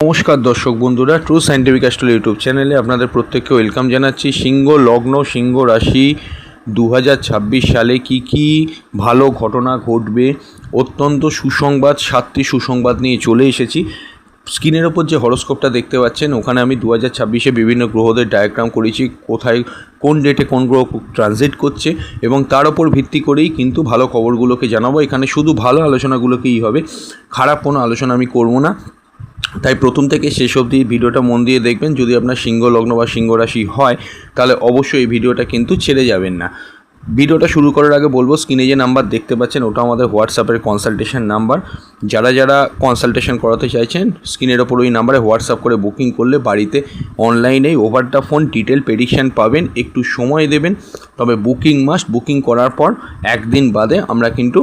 নমস্কার দর্শক বন্ধুরা ট্রু সাইন্টিফিক অ্যাস্ট্রো ইউটিউব চ্যানেলে আপনাদের প্রত্যেককে ওয়েলকাম জানাচ্ছি। সিংহ লগ্ন, সিংহ রাশি দু হাজার ছাব্বিশ সালে কি কি ভালো ঘটনা ঘটবে? অত্যন্ত সুসংবাদ, সাতটি সুসংবাদ নিয়ে চলে এসেছি। স্ক্রিনের ওপর যে হরস্কোপটা দেখতে পাচ্ছেন, ওখানে আমি দু হাজার ছাব্বিশে বিভিন্ন গ্রহদের ডায়াগ্রাম করেছি, কোথায়, কোন ডেটে কোন গ্রহ ট্রানজিট করছে এবং তার ওপর ভিত্তি করেই কিন্তু ভালো খবরগুলোকে জানাব। এখানে শুধু ভালো আলোচনাগুলোকেই হবে, খারাপ কোনো আলোচনা আমি করব না। তাই প্রথম থেকে শেষ অবধি ভিডিওটা মন দিয়ে দেখবেন। যদি আপনার সিংহ লগ্ন বা সিংহ রাশি হয়, তাহলে অবশ্যই এই ভিডিওটা কিন্তু ছেড়ে যাবেন না। ভিডিওটা শুরু করার আগে বলব, স্ক্রিনে যে নাম্বার দেখতে পাচ্ছেন, ওটা আমাদের হোয়াটসঅ্যাপের কনসালটেশন নাম্বার। যারা যারা কনসালটেশন করাতে চাইছেন, স্ক্রিনের ওপর ওই নাম্বারে হোয়াটসঅ্যাপ করে বুকিং করলে বাড়িতে অনলাইনেই over the phone detail prediction পাবেন, একটু সময় দেবেন। তবে বুকিং মাস্ট বুকিং করার পর একদিন বাদে আমরা কিন্তু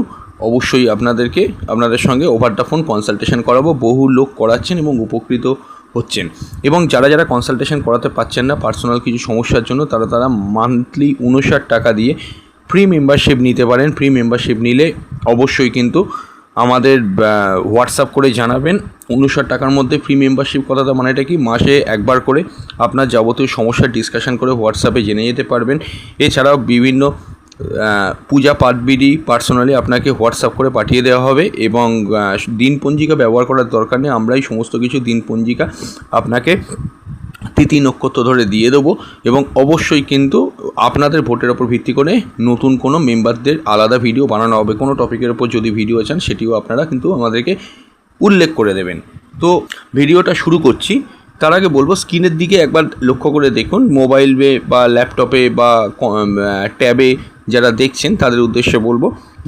অবশ্যই আপনাদেরকে আপনাদের সঙ্গে ওভার দ্য ফোন কনসালটেশন করাবো। বহু লোক করাচ্ছেন এবং উপকৃত হচ্ছেন। এবং যারা যারা কনসালটেশন করাতে পারছেন না পার্সোনাল কিছু সমস্যার জন্য, তারা তারা মান্থলি উনষাট টাকা দিয়ে ফ্রি মেম্বারশিপ নিতে পারেন। ফ্রি মেম্বারশিপ নিলে অবশ্যই কিন্তু আমাদের হোয়াটসঅ্যাপ করে জানাবেন। উনষাট টাকার মধ্যে ফ্রি মেম্বারশিপ কথাটা মানেটা কি? মাসে একবার করে আপনার যাবতীয় সমস্যার ডিসকাশন করে হোয়াটসঅ্যাপে জেনে যেতে পারবেন। এছাড়াও বিভিন্ন পূজা পাঠবিধি পার্সোনালি আপনাকে হোয়াটসঅ্যাপ করে পাঠিয়ে দেওয়া হবে এবং দিন পঞ্জিকা ব্যবহার করার দরকার নেই, আমরাই সমস্ত কিছু দিন পঞ্জিকা আপনাকে তিথি নক্ষত্র ধরে দিয়ে দেবো এবং অবশ্যই কিন্তু আপনাদের ভোটের ওপর ভিত্তি করে নতুন কোনো মেম্বারদের আলাদা ভিডিও বানানো হবে। কোনো টপিকের ওপর যদি ভিডিও চান, সেটিও আপনারা কিন্তু আমাদেরকে উল্লেখ করে দেবেন। তো ভিডিওটা শুরু করছি। তার আগে বলব, স্ক্রিনের দিকে একবার লক্ষ্য করে দেখুন, মোবাইলে বা ল্যাপটপে বা ট্যাবে যারা দেখছেন, তাদের উদ্দেশ্যে বলব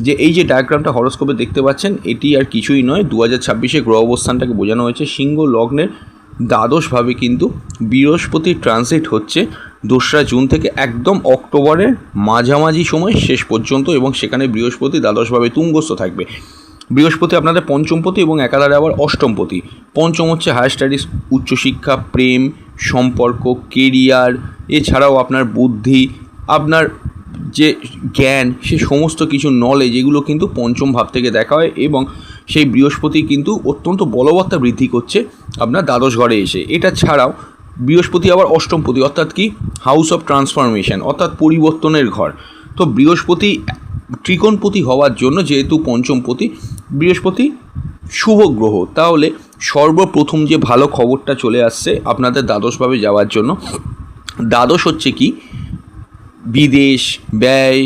যে এই যে ডায়াগ্রামটা হরস্কোপে দেখতে পাচ্ছেন, এটি আর কিছুই নয় দু হাজার ছাব্বিশে গ্রহ অবস্থানটাকে বোঝানো হয়েছে। সিংহ লগ্নের দ্বাদশভাবে কিন্তু বৃহস্পতির ট্রানজিট হচ্ছে দোসরা জুন থেকে একদম অক্টোবরের মাঝামাঝি সময় শেষ পর্যন্ত এবং সেখানে বৃহস্পতি দ্বাদশভাবে তুঙ্গস্থ থাকবে। বৃহস্পতি আপনাদের পঞ্চমপতি এবং একাধারে আবার অষ্টমপতি। পঞ্চম হচ্ছে হায়ার স্টাডিজ উচ্চশিক্ষা, প্রেম, সম্পর্ক কেরিয়ার এছাড়াও আপনার বুদ্ধি, আপনার যে জ্ঞান, সে সমস্ত কিছু নলেজ এগুলো কিন্তু পঞ্চম ভাব থেকে দেখা হয় এবং সেই বৃহস্পতি কিন্তু অত্যন্ত বলবত্তা বৃদ্ধি করছে আপনার দ্বাদশ ঘরে এসে। এটা ছাড়াও বৃহস্পতি আবার অষ্টমপতি, অর্থাৎ কি? হাউস অফ ট্রান্সফরমেশন অর্থাৎ পরিবর্তনের ঘর। তো বৃহস্পতি ত্রিকোণপতি হওয়ার জন্য যেহেতু পঞ্চমপতি বৃহস্পতি, শুভ গ্রহ। তাহলে সর্বপ্রথম যে ভালো খবরটা চলে আসছে আপনাদের দ্বাদশভাবে যাওয়ার জন্য, দ্বাদশ হচ্ছে কি? বিদেশ, ব্যয়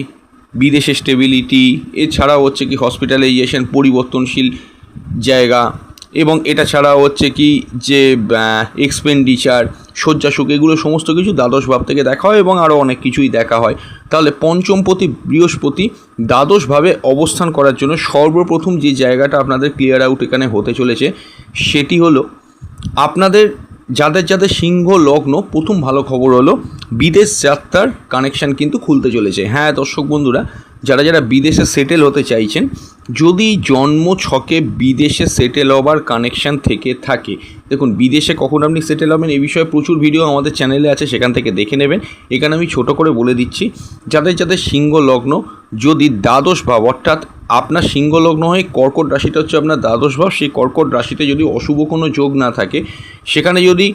বিদেশে স্টেবিলিটি এছাড়াও হচ্ছে কি হসপিটালাইজেশন পরিবর্তনশীল জায়গা এবং এটা ছাড়া হচ্ছে কি যে এক্সপেন্ডিচার শয্যাসুখ, এগুলো সমস্ত কিছু দ্বাদশ ভাব থেকে দেখা হয় এবং আরও অনেক কিছুই দেখা হয়। তাহলে পঞ্চমপতি বৃহস্পতি দ্বাদশভাবে অবস্থান করার জন্য সর্বপ্রথম যে জায়গাটা আপনাদের ক্লিয়ার আউট এখানে হতে চলেছে, সেটি হলো আপনাদের যাদের যাদের সিংহ লগ্ন, প্রথম ভালো খবর হলো বিদেশ যাত্রার কানেকশান কিন্তু খুলতে চলেছে। হ্যাঁ দর্শক বন্ধুরা যারা যারা বিদেশে সেটেল হতে চাইছেন, যদি জন্ম ছকে বিদেশে সেটেল হবার কানেকশান থেকে থাকে, দেখুন বিদেশে কখন আপনি সেটেল হবেন এই বিষয়ে প্রচুর ভিডিও আমাদের চ্যানেলে আছে, সেখান থেকে দেখে নেবেন। এখানে আমি ছোট করে বলে দিচ্ছি, যাদের যাদের সিংহ লগ্ন, যদি দ্বাদশ ভাব, অর্থাৎ আপনার সিংহ লগ্ন হয়ে কর্কট রাশিটা হচ্ছে আপনার দ্বাদশ ভাব, সেই কর্কট রাশিতে যদি অশুভ কোনো যোগ না থাকে, সেখানে যদি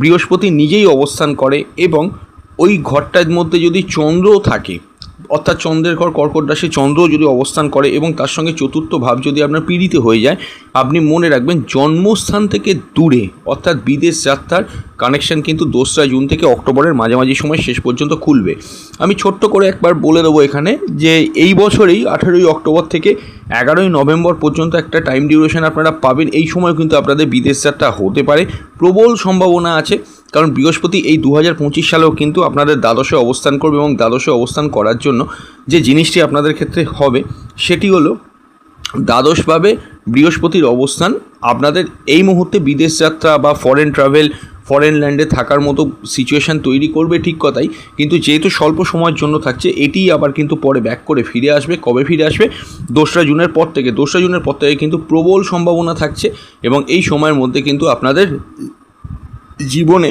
বৃহস্পতি নিজেই অবস্থান করে এবং ওই ঘরটার মধ্যে যদি চন্দ্রও থাকে অর্থাৎ চন্দ্রের ঘর, কর্কট রাশি চন্দ্র যদি অবস্থান করে এবং তার সঙ্গে চতুর্থ ভাব যদি আপনার পীড়িত হয়ে যায়, আপনি মনে রাখবেন জন্মস্থান থেকে দূরে, অর্থাৎ বিদেশ যাত্রার কানেকশন কিন্তু দোসরা জুন থেকে অক্টোবরের মাঝামাঝি সময় শেষ পর্যন্ত খুলবে। আমি ছোট্ট করে একবার বলে দেবো এখানে যে এই বছরেই আঠেরোই অক্টোবর থেকে এগারোই নভেম্বর পর্যন্ত একটা টাইম ডিউরেশন আপনারা পাবেন। এই সময় কিন্তু আপনাদের বিদেশ যাত্রা হতে পারে। প্রবল সম্ভাবনা আছে। কারণ বৃহস্পতি এই দু হাজার পঁচিশ সালেও কিন্তু আপনাদের দ্বাদশে অবস্থান করবে এবং দ্বাদশে অবস্থান করার জন্য যে জিনিসটি আপনাদের ক্ষেত্রে হবে, সেটি হলো দ্বাদশভাবে বৃহস্পতির অবস্থান। আপনাদের এই মুহূর্তে বিদেশ যাত্রা বা ফরেন ট্রাভেল ফরেন ল্যান্ডে থাকার মতো সিচুয়েশান তৈরি করবে ঠিক কথাই, কিন্তু যেহেতু স্বল্প সময়ের জন্য থাকছে, এটি আবার কিন্তু পরে ব্যাক করে ফিরে আসবে, কবে ফিরে আসবে? দোসরা জুনের পর থেকে। দোসরা জুনের পর থেকে কিন্তু প্রবল সম্ভাবনা থাকছে এবং এই সময়ের মধ্যে কিন্তু আপনাদের জীবনে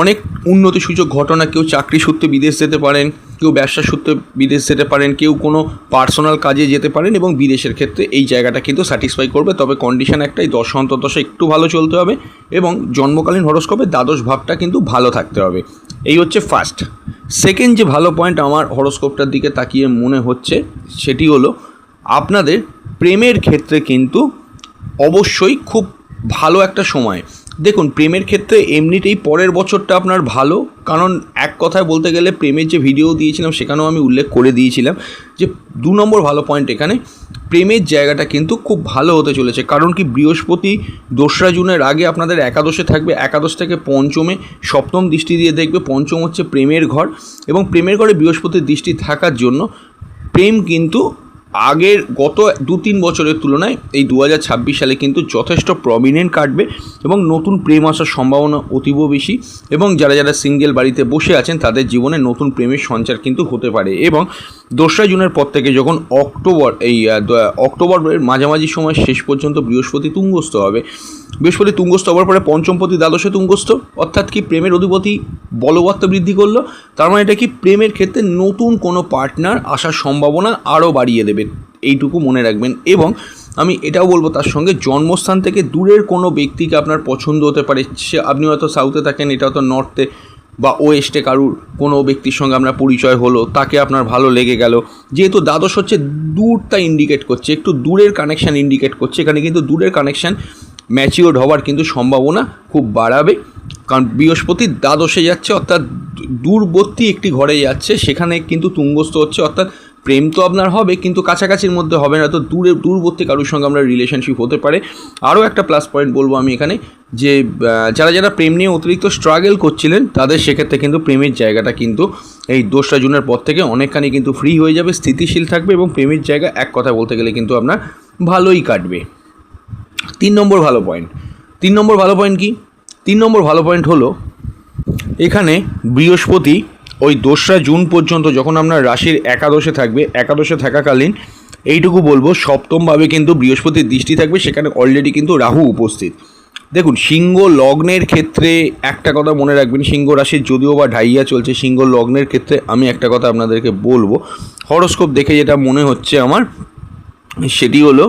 অনেক উন্নতি সূচক ঘটনা, কেউ চাকরি সূত্রে বিদেশ যেতে পারেন, কেউ ব্যবসা সূত্রে বিদেশ যেতে পারেন, কেউ কোনো পার্সোনাল কাজে যেতে পারেন এবং বিদেশের ক্ষেত্রে এই জায়গাটা কিন্তু স্যাটিসফাই করবে। তবে কন্ডিশন একটাই, দশ অন্তর্দশা একটু ভালো চলতে হবে এবং জন্মকালীন হরস্কোপে দ্বাদশ ভাবটা কিন্তু ভালো থাকতে হবে। এই হচ্ছে ফার্স্ট সেকেন্ড যে ভালো পয়েন্ট আমার হরস্কোপটার দিকে তাকিয়ে মনে হচ্ছে, সেটি হলো আপনাদের প্রেমের ক্ষেত্রে কিন্তু অবশ্যই খুব ভালো একটা সময়। দেখুন, প্রেমের ক্ষেত্রে এমনিতেই পরের বছরটা আপনার ভালো। কারণ এক কথায় বলতে গেলে প্রেমের যে ভিডিও দিয়েছিলাম, সেখানেও আমি উল্লেখ করে দিয়েছিলাম যে দু নম্বর ভালো পয়েন্ট এখানে, প্রেমের জায়গাটা কিন্তু খুব ভালো হতে চলেছে। কারণ কি, বৃহস্পতি দোসরা জুনের আগে আপনাদের একাদশে থাকবে। একাদশ থেকে পঞ্চমে সপ্তম দৃষ্টি দিয়ে দেখবে, পঞ্চম হচ্ছে প্রেমের ঘর। এবং প্রেমের ঘরে বৃহস্পতির দৃষ্টি থাকার জন্য প্রেম কিন্তু আগের গত দু তিন বছরের তুলনায় এই দু হাজার ছাব্বিশ সালে কিন্তু যথেষ্ট প্রমিনেন্ট কাটবে এবং নতুন প্রেম আসার সম্ভাবনা অতীব বেশি এবং যারা যারা সিঙ্গেল বাড়িতে বসে আছেন তাদের জীবনে নতুন প্রেমের সঞ্চার কিন্তু হতে পারে এবং দোসরা জুনের পর থেকে যখন অক্টোবর, এই অক্টোবরের মাঝামাঝি সময় শেষ পর্যন্ত বৃহস্পতি তুঙ্গস্থ হবে, বৃহস্পতি তুঙ্গস্থ হওয়ার পরে পঞ্চমপতি দ্বাদশে তুঙ্গস্থ, অর্থাৎ কি প্রেমের অধিপতি বলবত্তা বৃদ্ধি করল, তার মানে এটা কি প্রেমের ক্ষেত্রে নতুন কোনো পার্টনার আসার সম্ভাবনা আরও বাড়িয়ে দেবে, এইটুকু মনে রাখবেন। এবং আমি এটাও বলব তার সঙ্গে, জন্মস্থান থেকে দূরের কোনো ব্যক্তিকে আপনার পছন্দ হতে পারে, সে আপনি হয়তো সাউথে থাকেন, এটা হয়তো নর্থে বা ওয়েস্টে কারুর, কোনো ব্যক্তির সঙ্গে আপনার পরিচয় হলো, তাকে আপনার ভালো লেগে গেল। যেহেতু দ্বাদশ হচ্ছে দূরটা ইন্ডিকেট করছে, একটু দূরের কানেকশান ইন্ডিকেট করছে, এখানে কিন্তু দূরের কানেকশান ম্যাচিওর হওয়ার কিন্তু সম্ভাবনা খুব বাড়াবে। কারণ বৃহস্পতি দ্বাদশে যাচ্ছে, অর্থাৎ দূরবর্তী একটি ঘরে যাচ্ছে, সেখানে কিন্তু তুঙ্গস্থ হচ্ছে, অর্থাৎ প্রেম তো আপনার হবে, কিন্তু কাছাকাছির মধ্যে হবে না, তো দূরে, দূরবর্তী কারোর সঙ্গে আমরা রিলেশনশিপ হতে পারে। আরও একটা প্লাস পয়েন্ট বলব আমি এখানে, যে যারা যারা প্রেম নিয়ে অতিরিক্ত স্ট্রাগল করছিলেন, তাদের সেক্ষেত্রে কিন্তু প্রেমের জায়গাটা কিন্তু এই দোসরা জুনের পর থেকে অনেকখানি কিন্তু ফ্রি হয়ে যাবে, স্থিতিশীল থাকবে এবং প্রেমের জায়গা এক কথা বলতে গেলে কিন্তু আপনার ভালোই কাটবে। তিন নম্বর ভালো পয়েন্ট তিন নম্বর ভালো পয়েন্ট কি? তিন নম্বর ভালো পয়েন্ট হলো, এখানে বৃহস্পতি ওই দোসরা জুন পর্যন্ত যখন আপনার রাশির একাদশে থাকবে, একাদশে থাকাকালীন এইটুকু বলব, সপ্তমভাবে কিন্তু বৃহস্পতির দৃষ্টি থাকবে, সেখানে অলরেডি কিন্তু রাহু উপস্থিত। দেখুন, সিংহ লগ্নের ক্ষেত্রে একটা কথা মনে রাখবেন, সিংহ রাশির যদিও বা ঢাইয়া চলছে, সিংহ লগ্নের ক্ষেত্রে আমি একটা কথা আপনাদেরকে বলব, হরস্কোপ দেখে যেটা মনে হচ্ছে আমার, সেটি হলো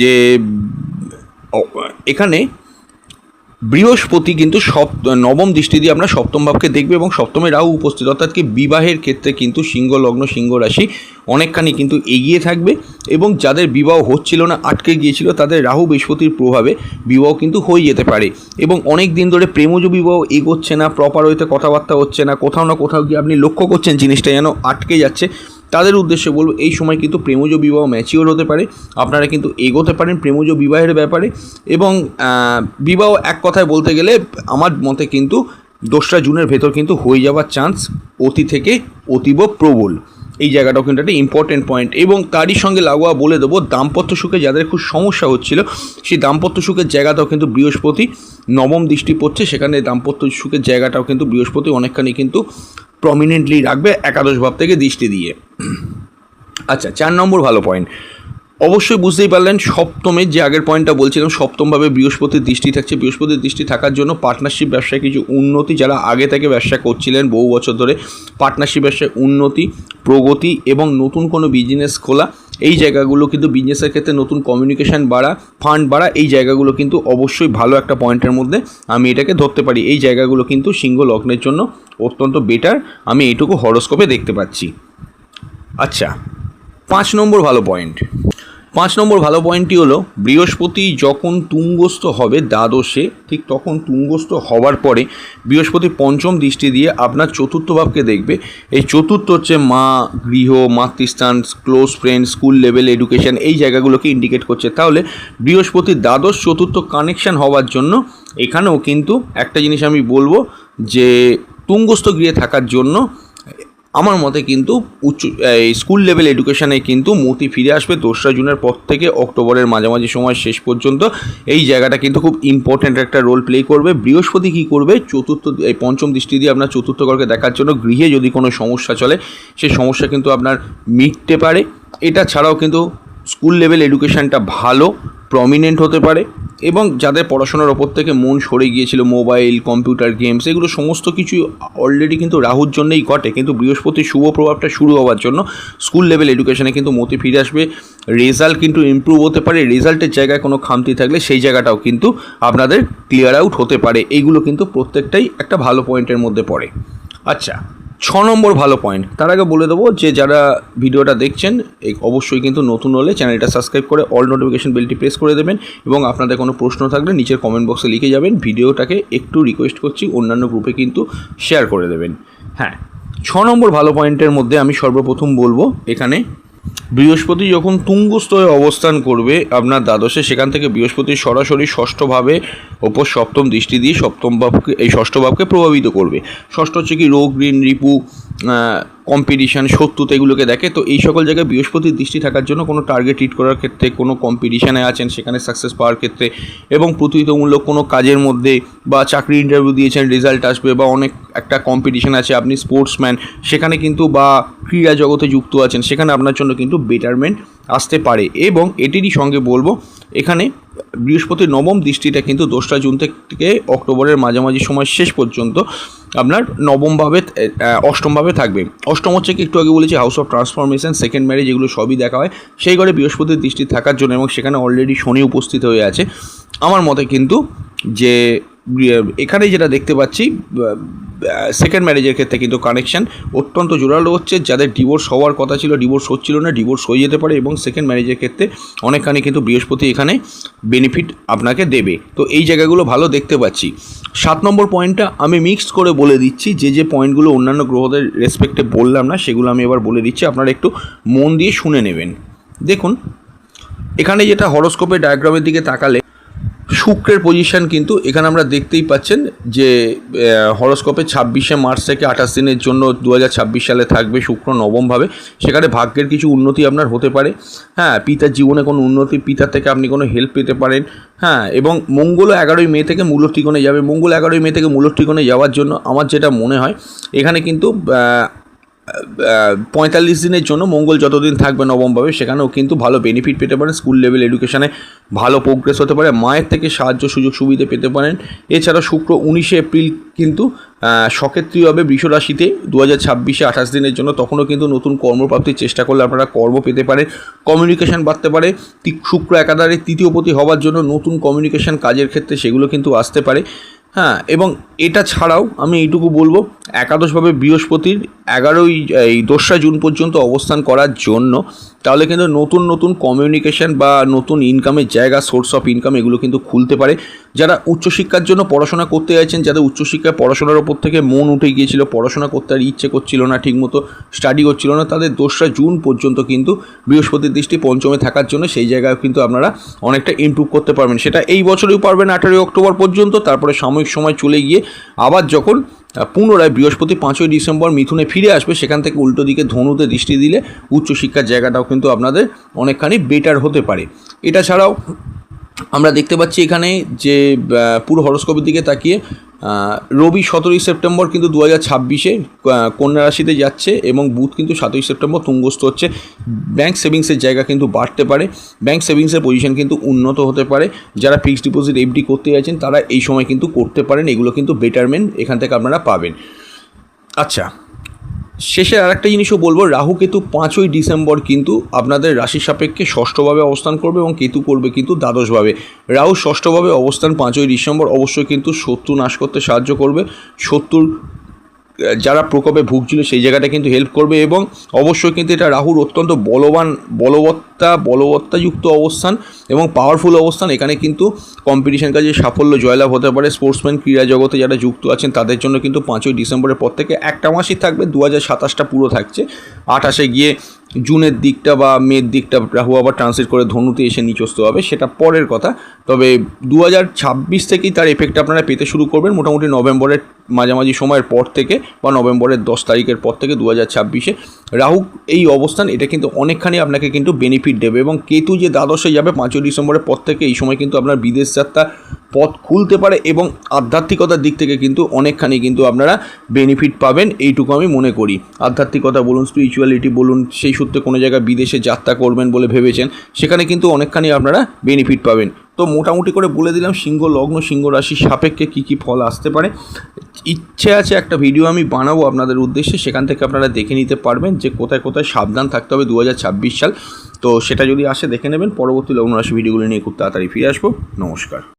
যে এখানে বৃহস্পতি কিন্তু সপ, নবম দৃষ্টি দিয়ে আমরা সপ্তম ভাবকে দেখবে এবং সপ্তমে রাহু উপস্থিত, অর্থাৎ কি বিবাহের ক্ষেত্রে কিন্তু সিংহ লগ্ন, সিংহ রাশি অনেকখানি কিন্তু এগিয়ে থাকবে এবং যাদের বিবাহ হচ্ছিল না, আটকে গিয়েছিল, তাদের রাহু বৃহস্পতির প্রভাবে বিবাহ কিন্তু হয়ে যেতে পারে এবং অনেক দিন ধরে প্রেমজ বিবাহ এগোচ্ছে না প্রপার হইতে কথাবার্তা হচ্ছে না, কোথাও না কোথাও গিয়ে আপনি লক্ষ্য করছেন জিনিসটা যেন আটকে যাচ্ছে। তাদের উদ্দেশ্যে বলব, এই সময় কিন্তু প্রেমজ বিবাহ ম্যাচিওর হতে পারে। আপনারা কিন্তু এগোতে পারেন প্রেমজ বিবাহের ব্যাপারে। এবং বিবাহ এক কথায় বলতে গেলে আমার মতে কিন্তু দোসরা জুনের ভেতর কিন্তু হয়ে যাওয়ার চান্স অতি থেকে অতীব প্রবল। এই জায়গাটাও কিন্তু একটা ইম্পর্টেন্ট পয়েন্ট এবং তারই সঙ্গে লাগোয়া বলে দেবো, দাম্পত্য সুখে যাদের খুব সমস্যা হচ্ছিল, সেই দাম্পত্য সুখের জায়গাটাও কিন্তু বৃহস্পতি নবম দৃষ্টি পড়ছে। সেখানে দাম্পত্য সুখের জায়গাটাও কিন্তু বৃহস্পতি অনেকখানি কিন্তু প্রমিনেন্টলি রাখবে একাদশ ভাব থেকে দৃষ্টি দিয়ে। আচ্ছা চার নম্বর ভালো পয়েন্ট অবশ্যই বুঝতেই পারলেন সপ্তমের যে আগের পয়েন্টটা বলছিলাম, সপ্তমভাবে বৃহস্পতির দৃষ্টি থাকছে। বৃহস্পতির দৃষ্টি থাকার জন্য পার্টনারশিপ ব্যবসায় কিছু উন্নতি, যারা আগে থেকে ব্যবসা করছিলেন বহু বছর ধরে পার্টনারশিপ ব্যবসায় উন্নতি, প্রগতি এবং নতুন কোনো বিজনেস খোলা এই জায়গাগুলো কিন্তু বিজনেসের ক্ষেত্রে নতুন কমিউনিকেশান বাড়া ফান্ড বাড়া, এই জায়গাগুলো কিন্তু অবশ্যই ভালো একটা পয়েন্টের মধ্যে আমি এটাকে ধরতে পারি। এই জায়গাগুলো কিন্তু সিংহ লগ্নের জন্য অত্যন্ত বেটার আমি এইটুকু হরস্কোপে দেখতে পাচ্ছি। আচ্ছা পাঁচ নম্বর ভালো পয়েন্ট পাঁচ নম্বর ভালো পয়েন্টটি হলো, বৃহস্পতি যখন তুঙ্গস্থ হবে দ্বাদশে, ঠিক তখন তুঙ্গস্থ হওয়ার পরে বৃহস্পতি পঞ্চম দৃষ্টি দিয়ে আপনার চতুর্থ ভাবকে দেখবে। এই চতুর্থ হচ্ছে মা, গৃহ, মাতৃস্থান close friend school level education এই জায়গাগুলোকে ইন্ডিকেট করছে। তাহলে বৃহস্পতি দ্বাদশ, চতুর্থ কানেকশন হওয়ার জন্য এখানেও কিন্তু একটা জিনিস আমি বলব যে তুঙ্গস্থ গৃহে থাকার জন্য আমার মতে কিন্তু উচ্চ স্কুল লেভেল এডুকেশনে কিন্তু মতি ফিরে আসবে দোসরা জুনের পর থেকে অক্টোবরের মাঝামাঝি সময় শেষ পর্যন্ত। এই জায়গাটা কিন্তু খুব ইম্পর্ট্যান্ট একটা রোল প্লে করবে। বৃহস্পতি কী করবে? চতুর্থ, এই পঞ্চম দৃষ্টি দিয়ে আপনার চতুর্থ ঘরকে দেখার জন্য গৃহে যদি কোনো সমস্যা চলে, সেই সমস্যা কিন্তু আপনার মিটতে পারে। এটা ছাড়াও কিন্তু স্কুল লেভেল এডুকেশনটা ভালো। প্রমিনেন্ট হতে পারে এবং যাদের পড়াশোনার ওপর থেকে মন সরে গিয়েছিল মোবাইল কম্পিউটার গেমস এগুলো সমস্ত কিছু অলরেডি কিন্তু রাহুর জন্যই ঘটে। কিন্তু বৃহস্পতির শুভ প্রভাবটা শুরু হওয়ার জন্য স্কুল লেভেল এডুকেশনে কিন্তু মতি ফিরে আসবে। রেজাল্ট কিন্তু ইমপ্রুভ হতে পারে রেজাল্টের জায়গায় কোনো খামতি থাকলে সেই জায়গাটাও কিন্তু আপনাদের ক্লিয়ার আউট হতে পারে। এইগুলো কিন্তু প্রত্যেকটাই একটা ভালো পয়েন্টের মধ্যে পড়ে। আচ্ছা ছ নম্বর ভালো পয়েন্ট তার আগে বলে দেবো যে যারা ভিডিওটা দেখছেন অবশ্যই কিন্তু নতুন হলে চ্যানেলটা সাবস্ক্রাইব করে অল নোটিফিকেশন বেলটি প্রেস করে দেবেন এবং আপনাদের কোনো প্রশ্ন থাকলে নিচের কমেন্ট বক্সে লিখে যাবেন। ভিডিওটাকে একটু রিকোয়েস্ট করছি, অন্যান্য গ্রুপে কিন্তু শেয়ার করে দেবেন। হ্যাঁ ছ নম্বর ভালো পয়েন্টের মধ্যে আমি সর্বপ্রথম বলব, এখানে বৃহস্পতি যখন তুঙ্গস্তরে অবস্থান করবে, আপনার দ্বাদশে সেখান থেকে বৃহস্পতি সরাসরি ষষ্ঠভাবে ওপর সপ্তম দৃষ্টি দিয়ে সপ্তম ভাবকে, এই ষষ্ঠ ভাবকে প্রভাবিত করবে। ষষ্ঠ হচ্ছে কি রোগ ঋণ রিপু কম্পিটিশান শত্রুতা এগুলোকে দেখে, তো এই সকল জায়গায় বৃহস্পতির দৃষ্টি থাকার জন্য কোনো টার্গেট হিট করার ক্ষেত্রে, কোনো কম্পিটিশানে আছেন, সেখানে সাকসেস পাওয়ার ক্ষেত্রে, এবং প্রতিযোগিতামূলক কোনো কাজের মধ্যে বা চাকরি ইন্টারভিউ দিয়েছেন রেজাল্ট আসবে বা অনেক একটা কম্পিটিশান আছে, আপনি স্পোর্টসম্যান সেখানে কিন্তু বা ক্রীড়া জগতে যুক্ত আছেন, সেখানে আপনার জন্য কিন্তু বেটারমেন্ট আসতে পারে। এবং এটিরই সঙ্গে বলব এখানে বৃহস্পতির নবম দৃষ্টিটা কিন্তু দোসরা জুন থেকে অক্টোবরের মাঝামাঝি সময় শেষ পর্যন্ত আপনার নবমভাবে অষ্টমভাবে থাকবে। অষ্টম হচ্ছে কি একটু আগে বলেছি house of transformation second marriage এগুলো সবই দেখা হয়। সেই ঘরে বৃহস্পতির দৃষ্টি থাকার জন্য এবং সেখানে অলরেডি শনি উপস্থিত হয়ে আছে। আমার মতে কিন্তু যে এখানে যেটা দেখতে পাচ্ছি সেকেন্ড ম্যারেজের ক্ষেত্রে কিন্তু কানেকশন অত্যন্ত জোরালো হচ্ছে। যাদের ডিভোর্স হওয়ার কথা ছিল ডিভোর্স হচ্ছিল না ডিভোর্স হয়ে যেতে পারে এবং সেকেন্ড ম্যারেজের ক্ষেত্রে অনেকখানি কিন্তু বৃহস্পতি এখানে বেনিফিট আপনাকে দেবে। তো এই জায়গাগুলো ভালো দেখতে পাচ্ছি। সাত নম্বর পয়েন্টটা আমি মিক্সড করে বলে দিচ্ছি। যে যে পয়েন্টগুলো অন্যান্য গ্রহদের রেসপেক্টে বললাম না, সেগুলো আমি এবার বলে দিচ্ছি। আপনারা একটু মন দিয়ে শুনে নেবেন। দেখুন, এখানে যেটা হরোস্কোপের ডায়াগ্রামের দিকে তাকালে শুক্রের পজিশন কিন্তু এখানে আমরা দেখতেই পাচ্ছেন যে হরস্কোপে ছাব্বিশে মার্চ থেকে আঠাশ দিনের জন্য দু হাজার ছাব্বিশ সালে থাকবে শুক্র নবমভাবে। সেখানে ভাগ্যের কিছু উন্নতি আপনার হতে পারে। হ্যাঁ পিতার জীবনে কোনো উন্নতি, পিতার থেকে আপনি কোনো হেল্প পেতে পারেন। হ্যাঁ এবং মঙ্গল এগারোই মে থেকে মূল ঠিকনে যাবে। মঙ্গল এগারোই মে থেকে মূল ঠিকনে যাওয়ার জন্য আমার যেটা মনে হয়, এখানে কিন্তু পঁয়তাল্লিশ দিনের জন্য মঙ্গল যতদিন থাকবে নবমভাবে সেখানেও কিন্তু ভালো বেনিফিট পেতে পারেন স্কুল লেভেল এডুকেশনে ভালো প্রোগ্রেস হতে পারে মায়ের থেকে সাহায্য সুযোগ সুবিধে পেতে পারেন। এছাড়া শুক্র উনিশে এপ্রিল কিন্তু আহ, সক্ষেত্রী হবে বৃষ রাশিতে দু হাজার ছাব্বিশে আঠাশ দিনের জন্য তখনও কিন্তু নতুন কর্মপ্রাপ্তির চেষ্টা করলে আপনারা কর্ম পেতে পারেন কমিউনিকেশন বাড়তে পারে শুক্র একাধারে তৃতীয়পতি হওয়ার জন্য নতুন কমিউনিকেশান কাজের ক্ষেত্রে সেগুলো কিন্তু আসতে পারে। হ্যাঁ এবং এটা ছাড়াও আমি এইটুকু বলব, একাদশভাবে বৃহস্পতির এগারোই, এই দোসরা জুন পর্যন্ত অবস্থান করার জন্য, তাহলে কিন্তু নতুন নতুন কমিউনিকেশন বা নতুন ইনকামের জায়গা সোর্স অফ ইনকাম এগুলো কিন্তু খুলতে পারে। যারা উচ্চশিক্ষার জন্য পড়াশোনা করতে চাইছেন যাদের উচ্চশিক্ষায় পড়াশোনার ওপর থেকে মন উঠে গিয়েছিল, পড়াশোনা করতে আর ইচ্ছে করছিল না, ঠিকমতো স্টাডি করছিল না, তাদের দোসরা জুন পর্যন্ত কিন্তু বৃহস্পতির দৃষ্টি পঞ্চমে থাকার জন্য সেই জায়গায় কিন্তু আপনারা অনেকটা ইমপ্রুভ করতে পারবেন। সেটা এই বছরেও পারবেন, আঠারোই অক্টোবর পর্যন্ত, তারপরে সাময়িক সময় চলে গিয়ে আবার যখন পুনরায় বৃহস্পতি পাঁচই ডিসেম্বর মিথুনে ফিরে আসবে, সেখান থেকে উল্টো দিকে ধনুতে দৃষ্টি দিলে উচ্চশিক্ষার জায়গাটাও কিন্তু আপনাদের অনেকখানি বেটার হতে পারে। এটা ছাড়াও আমরা দেখতে পাচ্ছি এখানে যে পুরো হরস্কোপের দিকে তাকিয়ে রবি সতেরোই সেপ্টেম্বর কিন্তু দু হাজার ছাব্বিশে কন্যা রাশিতে যাচ্ছে এবং বুধ কিন্তু সাতই সেপ্টেম্বর তুঙ্গস্থ হচ্ছে। ব্যাংক সেভিংসের জায়গা কিন্তু বাড়তে পারে। ব্যাংক সেভিংসের পজিশন কিন্তু উন্নত হতে পারে। যারা ফিক্সড ডিপোজিট, এফডি করতে যাচ্ছেন, তারা এই সময় কিন্তু করতে পারেন। এগুলো কিন্তু বেটারমেন্ট এখান থেকে আপনারা পাবেন। আচ্ছা শেষে আর একটা জিনিসও বলব, রাহু কেতু পাঁচই ডিসেম্বর কিন্তু আপনাদের রাশি সাপেক্ষে ষষ্ঠভাবে অবস্থান করবে এবং কেতু করবে কিন্তু দ্বাদশভাবে। রাহু ষষ্ঠভাবে অবস্থান পাঁচই ডিসেম্বর অবশ্যই কিন্তু শত্রু নাশ করতে সাহায্য করবে। শত্রুর যারা প্রকোপে ভুগছিল সেই জায়গাটা কিন্তু হেল্প করবে এবং অবশ্যই কিন্তু এটা রাহুর অত্যন্ত বলবান বলবত্তা, বলবত্তাযুক্ত অবস্থান এবং পাওয়ারফুল অবস্থান। এখানে কিন্তু কম্পিটিশন কাজে সাফল্য জয়লাভ হতে পারে। স্পোর্টসম্যান ক্রীড়া জগতে যারা যুক্ত আছেন, তাদের জন্য কিন্তু পাঁচই ডিসেম্বরের পর থেকে একটা মাসই থাকবে। দু হাজার সাতাশটা পুরো থাকছে। আঠাশে গিয়ে জুনের দিকটা বা মের দিকটা রাহু আবার ট্রান্সলেট করে ধনুতে এসে নিচস্ত হবে, সেটা পরের কথা। তবে দু হাজার ছাব্বিশ থেকেই তার এফেক্ট আপনারা পেতে শুরু করবেন মোটামুটি নভেম্বরের মাঝামাঝি সময়ের পর থেকে বা নভেম্বরের দশ তারিখের পর থেকে দু হাজার ছাব্বিশে। রাহু এই অবস্থান, এটা কিন্তু অনেকখানি আপনাকে কিন্তু বেনিফিট দেবে এবং কেতু যে দ্বাদশে যাবে পাঁচই ডিসেম্বরের পর থেকে, এই সময় কিন্তু আপনার বিদেশ যাত্রা পথ খুলতে পারে এবং আধ্যাত্মিকতার দিক থেকে কিন্তু অনেকখানি কিন্তু আপনারা বেনিফিট পাবেন, এইটুকু আমি মনে করি। আধ্যাত্মিকতা বলুন স্পিরিচুয়ালিটি বলুন, সেই সূত্রে কোনো জায়গায় বিদেশে যাত্রা করবেন বলে ভেবেছেন, সেখানে কিন্তু অনেকখানি আপনারা বেনিফিট পাবেন। তো মোটামুটি করে বলে দিলাম, সিংহ লগ্ন, সিংহ রাশির সাপেক্ষে কী কী ফল আসতে পারে। ইচ্ছে আছে একটা ভিডিও আমি বানাবো আপনাদের উদ্দেশ্যে, সেখান থেকে আপনারা দেখে নিতে পারবেন যে কোথায় কোথায় সাবধান থাকতে হবে দু হাজার ছাব্বিশ সাল। তো সেটা যদি আসে দেখে নেবেন, পরবর্তী লগ্ন রাশি ভিডিওগুলো নিয়ে খুব তাড়াতাড়ি ফিরে আসব। নমস্কার।